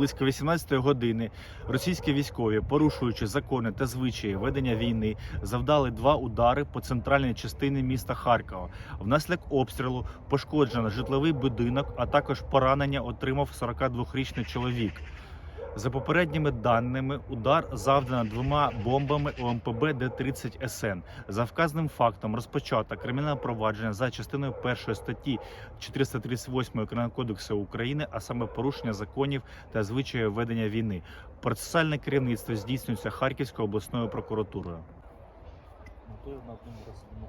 близько 18 години російські військові, порушуючи закони та звичаї ведення війни, завдали два удари по центральній частині міста Харкова. Внаслідок обстрілу пошкоджено житловий будинок, а також поранення отримав 42-річний чоловік. За попередніми даними, удар завдано двома бомбами ОМПБ Д-30 СН. За вказаним фактом розпочато кримінальне провадження за частиною першої статті 438 Кримінального кодексу України, а саме порушення законів та звичаїв ведення війни. Процесуальне керівництво здійснюється Харківською обласною прокуратурою. На одному розсудному